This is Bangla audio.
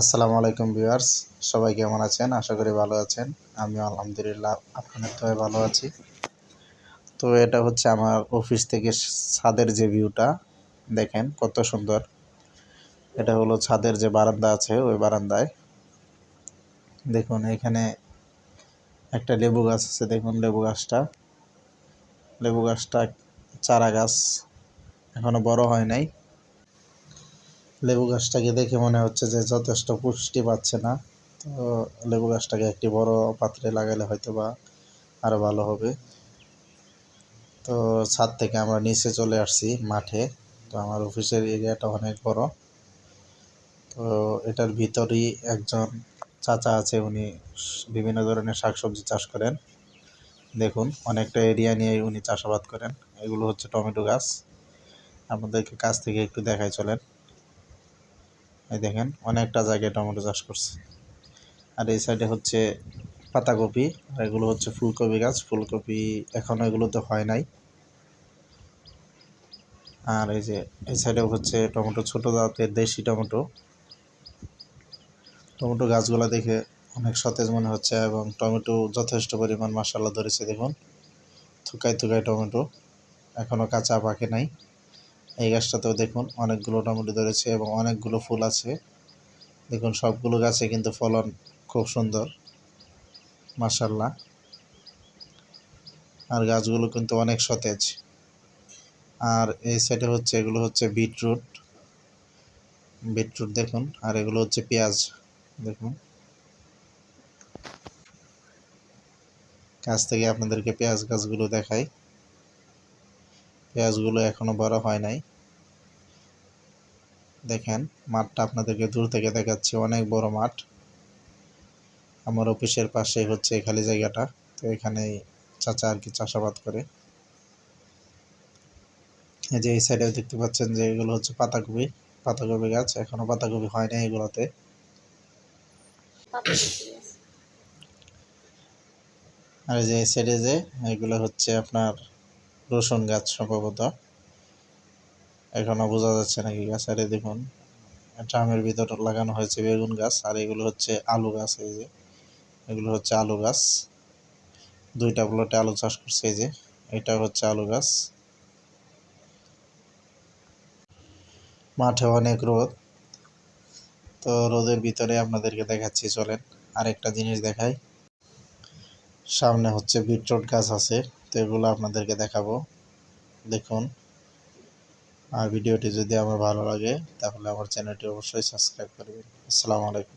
আসসালামু আলাইকুম ভিউয়ার্স, সবাই কেমন আছেন? আশা করি ভালো আছেন। আমি আলহামদুলিল্লাহ, আপনাদের তো ভালো আছি। তো এটা হচ্ছে আমার অফিস থেকে ছাদের যে ভিউটা, দেখেন কত সুন্দর। এটা হলো ছাদের যে বারান্দা আছে, ওই বারান্দায়। দেখুন, এখানে একটা লেবু গাছ আছে, দেখুন লেবু গাছটা। লেবু গাছটা চারা গাছ এখনও বড় হয় নাই। লেবু গাছটাকে দেখে মনে হচ্ছে যে যথেষ্ট পুষ্টি পাচ্ছে না। তো লেবু গাছটাকে একটি বড় পাত্রে লাগালে হয়তো বা আরও ভালো হবে। তো ছাদ থেকে আমরা নিচে চলে আসছি মাঠে। তো আমার অফিসের এরিয়াটা অনেক বড়। তো এটার ভিতরেই একজন চাচা আছে, উনি বিভিন্ন ধরনের শাকসবজি চাষ করেন। দেখুন, অনেকটা এরিয়া নিয়ে উনি চাষাবাদ করেন। এগুলো হচ্ছে টমেটো গাছ। আপনাদেরকে কাছ থেকে একটু দেখাই চলেন। এই দেখেন, অনেকটা জায়গায় টমেটো চাষ করছে। আর এই সাইডে হচ্ছে পাতাকপি, আর এগুলো হচ্ছে ফুলকপি গাছ। ফুলকপি এখনও এগুলোতে হয় নাই। আর এই যে, এই সাইডেও হচ্ছে টমেটো, ছোটো জাতের দেশি টমেটো। টমেটো গাছগুলো দেখে অনেক সতেজ মনে হচ্ছে এবং টমেটো যথেষ্ট পরিমাণ মশালা ধরেছে দেখুন। থুকায় থুকায় টমেটো এখনও কাঁচা পাকে নাই। এই গাছটাতেও দেখুন অনেকগুলো টমেটো ধরেছে এবং অনেকগুলো ফুল আছে। দেখুন সবগুলো গাছে কিন্তু ফলন খুব সুন্দর। মাসাল্লাহ আর গাছগুলো কিন্তু অনেক সতেজ। আর এই সাইডে হচ্ছে, এগুলো হচ্ছে বিটরুট। বিটরুট দেখুন, আর এগুলো হচ্ছে পেঁয়াজ। দেখুন। কাছ থেকে আপনাদেরকে পেঁয়াজ গাছগুলো দেখাই। পেঁয়াজগুলো এখনও বড় হয় নাই। দেখেন, মাঠটা আপনাদেরকে দূর থেকে দেখাচ্ছি, অনেক বড় মাঠ। আমার অফিসের পাশে হচ্ছে খালি জায়গাটা, তো এখানেই চাচা আর কি চাষাবাদ করে। এই যে এই সাইডে দেখতে পাচ্ছেন যে এগুলো হচ্ছে পাতাকপি পাতাকপি গাছ, এখনও পাতাকপি হয় না এগুলোতে। আর যে এই সাইডে যে এগুলো হচ্ছে আপনার রসুন গাছ সম্ভবত। এখনও বোঝা যাচ্ছে নাকি গাছ। আরে দেখুন, ড্রামের ভিতর লাগানো হয়েছে বেগুন গাছ, আর এগুলো হচ্ছে আলু গাছ এই যে। এগুলো হচ্ছে আলু গাছ। দুইটা প্লটে আলু চাষ করছে এই যে এটা হচ্ছে আলু গাছ। মাঠে অনেক রোদ, তো রোদের ভিতরে আপনাদেরকে দেখাচ্ছি, চলেন আরেকটা জিনিস দেখাই। সামনে হচ্ছে বিটরুট গাছ আছে। তো এগুলো আপনাদেরকে দেখাবো। দেখুন, আর ভিডিওটি যদি আমার ভালো লাগে, তাহলে আমার চ্যানেলটি অবশ্যই সাবস্ক্রাইব করবেন। আসসালামু আলাইকুম।